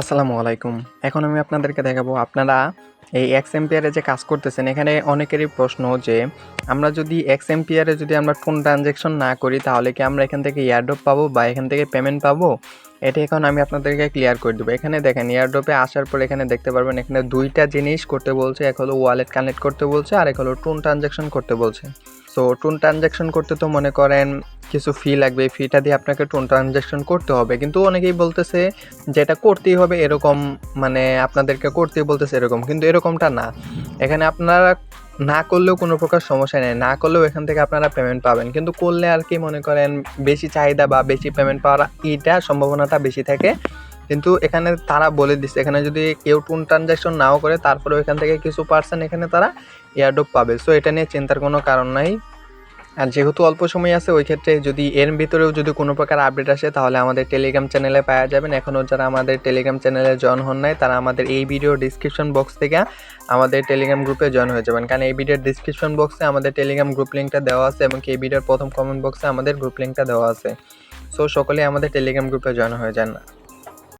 আসসালামু আলাইকুম। এখন আমি আপনাদেরকে দেখাবো আপনারা এই এক্স এম্পিয়ারে যে কাজ করতেছেন, এখানে অনেকেরই প্রশ্ন যে, আমরা যদি এক্স এম্পিয়ারে যদি আমরা টোন ট্রানজ্যাকশন না করি, তাহলে কি আমরা এখান থেকে ইয়ারড্রপ পাবো বা এখান থেকে পেমেন্ট পাবো? এটা এখন আমি আপনাদেরকে ক্লিয়ার করে দেবো। এখানে দেখেন ইয়ারড্রপে আসার পর এখানে দেখতে পারবেন, এখানে দুইটা জিনিস করতে বলছে। এক হলো ওয়ালেট কানেক্ট করতে বলছে আর এক হলো টোন ট্রানজ্যাকশন করতে বলছে। সো টোন ট্রানজ্যাকশন করতে তো মনে করেন কিছু ফি লাগবে। ফিটা দিয়ে আপনাকে টোন ট্রানজ্যাকশন করতে হবে। কিন্তু অনেকেই বলতেছে যে এটা করতেই হবে এরকম মানে আপনাদেরকে করতেই বলতেছে এরকম। কিন্তু এরকমটা না। এখানে আপনারা না করলেও কোনো প্রকার সমস্যা নেই। না করলেও এখান থেকে আপনারা পেমেন্ট পাবেন। কিন্তু করলে আর কি মনে করেন বেশি চাহিদা বা বেশি পেমেন্ট পাওয়ার এইটা সম্ভাবনাটা বেশি থাকে। কিন্তু এখানে তারা বলে দিচ্ছে, এখানে যদি কেউ টুন ট্রানজ্যাকশন নাও করে, তারপরেও এখান থেকে কিছু পার্সেন্ট এখানে তারা এয়ারড্রপ পাবে। সো এটা নিয়ে চিন্তার কোনো কারণ নাই। আর যেহেতু অল্প সময় আছে, ওই ক্ষেত্রে যদি এর ভিতরেও যদি কোনো প্রকার আপডেট আসে, তাহলে আমাদের টেলিগ্রাম চ্যানেলে পাওয়া যাবেন। এখনও যারা আমাদের টেলিগ্রাম চ্যানেলে জয়েন হন নাই, তারা আমাদের এই ভিডিও ডিসক্রিপশন বক্স থেকে আমাদের টেলিগ্রাম গ্রুপে জয়েন হয়ে যাবেন। কারণ এই ভিডিওর ডিসক্রিপশন বক্সে আমাদের টেলিগ্রাম গ্রুপ লিঙ্কটা দেওয়া আছে এবং এই ভিডিওর প্রথম কমেন্ট বক্সে আমাদের গ্রুপ লিঙ্কটা দেওয়া আছে। সো সকলেই আমাদের টেলিগ্রাম গ্রুপে জয়েন হয়ে যান।